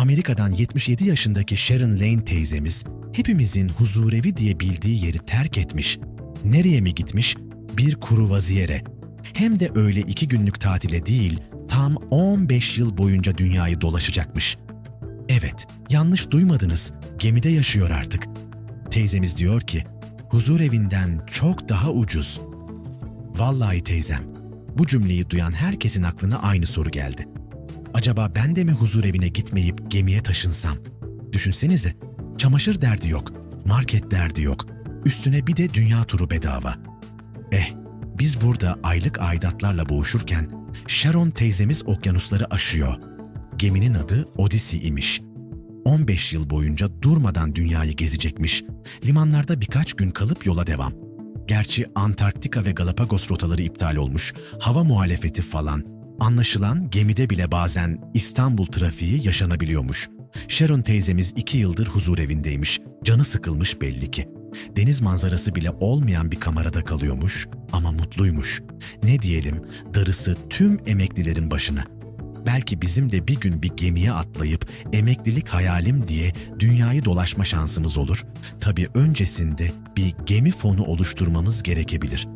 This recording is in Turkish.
Amerika'dan 77 yaşındaki Sharon Lane teyzemiz hepimizin huzurevi diye bildiği yeri terk etmiş. Nereye mi gitmiş? Bir kuru vaziyere. Hem de öyle iki günlük tatile değil, tam 15 yıl boyunca dünyayı dolaşacakmış. Evet, yanlış duymadınız. Gemide yaşıyor artık. Teyzemiz diyor ki, huzur evinden çok daha ucuz. Vallahi teyzem, bu cümleyi duyan herkesin aklına aynı soru geldi. Acaba ben de mi huzur evine gitmeyip gemiye taşınsam? Düşünsenize, çamaşır derdi yok, market derdi yok. Üstüne bir de dünya turu bedava. Eh, biz burada aylık aidatlarla boğuşurken Sharon teyzemiz okyanusları aşıyor. Geminin adı Odyssey imiş. 15 yıl boyunca durmadan dünyayı gezecekmiş. Limanlarda birkaç gün kalıp yola devam. Gerçi Antarktika ve Galapagos rotaları iptal olmuş, hava muhalefeti falan. Anlaşılan gemide bile bazen İstanbul trafiği yaşanabiliyormuş. Sharon teyzemiz iki yıldır huzur evindeymiş. Canı sıkılmış belli ki. Deniz manzarası bile olmayan bir kamerada kalıyormuş ama mutluymuş. Ne diyelim, darısı tüm emeklilerin başına. Belki bizim de bir gün bir gemiye atlayıp emeklilik hayalim diye dünyayı dolaşma şansımız olur. Tabii öncesinde bir gemi fonu oluşturmamız gerekebilir.